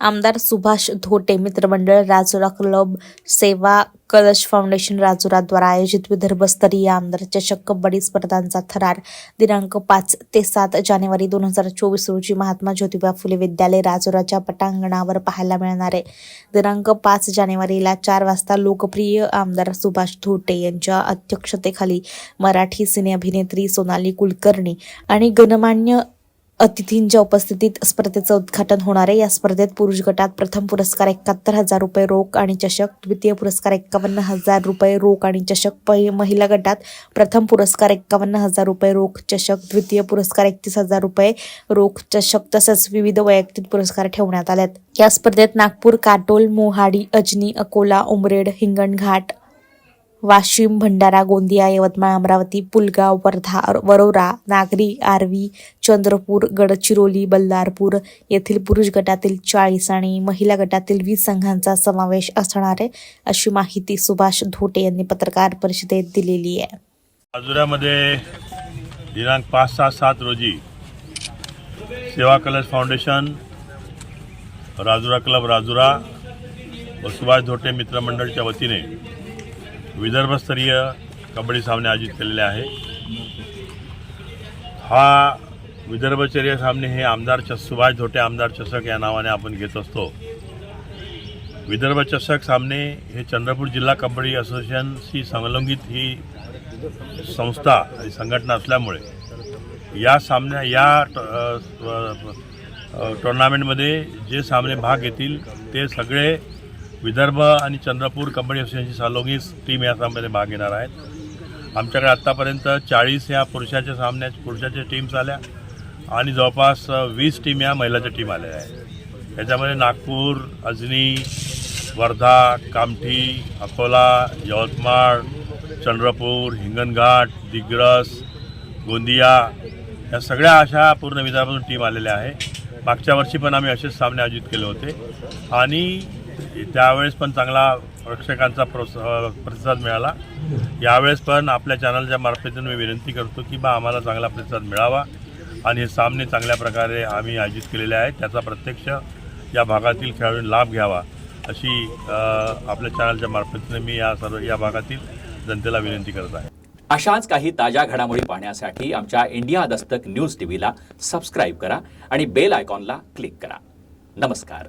आमदार सुभाष धोटे मित्रमंडळ राजुरा क्लब सेवा कलश फाउंडेशन राजुराद्वारा आयोजित विदर्भस्तरीय आमदार चषक कबड्डी स्पर्धांचा थरार दिनांक पाच ते सात जानेवारी दोन हजार चोवीस रोजी महात्मा ज्योतिबा फुले विद्यालय राजुराच्या पटांगणावर पाहायला मिळणार आहे. दिनांक पाच जानेवारीला चार वाजता लोकप्रिय आमदार सुभाष धोटे यांच्या अध्यक्षतेखाली मराठी सिने अभिनेत्री सोनाली कुलकर्णी आणि गणमान्य अतिथींच्या उपस्थितीत स्पर्धेचं उद्घाटन होणार आहे. या स्पर्धेत पुरुष गटात प्रथम पुरस्कार एकाहत्तर हजार रुपये रोख आणि चषक द्वितीय पुरस्कार एक्कावन्न हजार रुपये रोख आणि चषक पहि- महिला गटात प्रथम पुरस्कार एक्कावन्न हजार रुपये रोख चषक द्वितीय पुरस्कार एकतीस हजार रुपये रोख चषक तसंच विविध वैयक्तिक पुरस्कार ठेवण्यात आलेत. या स्पर्धेत नागपूर काटोल मोहाडी अजनी अकोला उमरेड हिंगणघाट वाशिम भंडारा गोंदिया यवतमाळ अमरावती पुलगाव वर्धा वरोरा नागरी आर्वी चंद्रपूर गडचिरोली बल्लारपूर येथील पुरुष गटातील चाळीस आणि महिला गटातील वीस संघांचा समावेश असणार आहे अशी माहिती सुभाष धोटे यांनी पत्रकार परिषदेत दिलेली आहे. राजुऱ्यामध्ये दिनांक पाच सहा सात रोजी सेवा कलश फाउंडेशन राजुरा क्लब राजुरा व सुभाष धोटे मित्रमंडळच्या वतीने विदर्भस्तरीय कबड्डी सामने आयोजित केलेले आहे. हा विदर्भचर्य सामने हे आमदार चष सुभाष धोटे आमदार चषक या नावाने आपण घेत असतो. विदर्भ चषक सामने हे चंद्रपूर जिल्हा कबड्डी असोसिएशनशी संलग्नित ही संस्था आणि संघटना असल्यामुळे या सामन्या या टुर्नामेंटमध्ये जे सामने भाग घेतील ते सगळे विदर्भ आणि चंद्रपूर कबड्डी असोसिएशनची संलग्नित टीम या सामन्यामध्ये भाग घेणार आहेत. आमच्याकडे आत्तापर्यंत चाळीस या पुरुषाच्या सामन्या पुरुषाच्या टीम्स आल्या आणि जवळपास वीस टीम या महिलाच्या टीम आलेल्या आहेत. त्याच्यामध्ये नागपूर अजनी वर्धा कामठी अकोला यवतमाळ चंद्रपूर हिंगणघाट दिग्रस गोंदिया या सगळ्या अशा पूर्ण विदर्भातून टीम आलेल्या आहे मागच्या वर्षी पण आम्ही असेच सामने आयोजित केले होते. आणि त्यावेळेस पण चांगला प्रेक्षकांचा प्रोत्सा प्रतिसाद मिळाला. यावेळेस पण आपल्या चॅनलच्या मार्फतीतून मी विनंती करतो की बा आम्हाला चांगला प्रतिसाद मिळावा आणि हे सामने चांगल्या प्रकारे आम्ही आयोजित केलेले आहेत. त्याचा प्रत्यक्ष या भागातील खेळाडूंनी लाभ घ्यावा अशी आपल्या चॅनलच्या मार्फतीने मी या सर्व या भागातील जनतेला विनंती करत आहे. अशाच काही ताज्या घडामोडी पाहण्यासाठी आमच्या इंडिया दस्तक न्यूज टीव्हीला सबस्क्राईब करा आणि बेल आयकॉनला क्लिक करा. नमस्कार.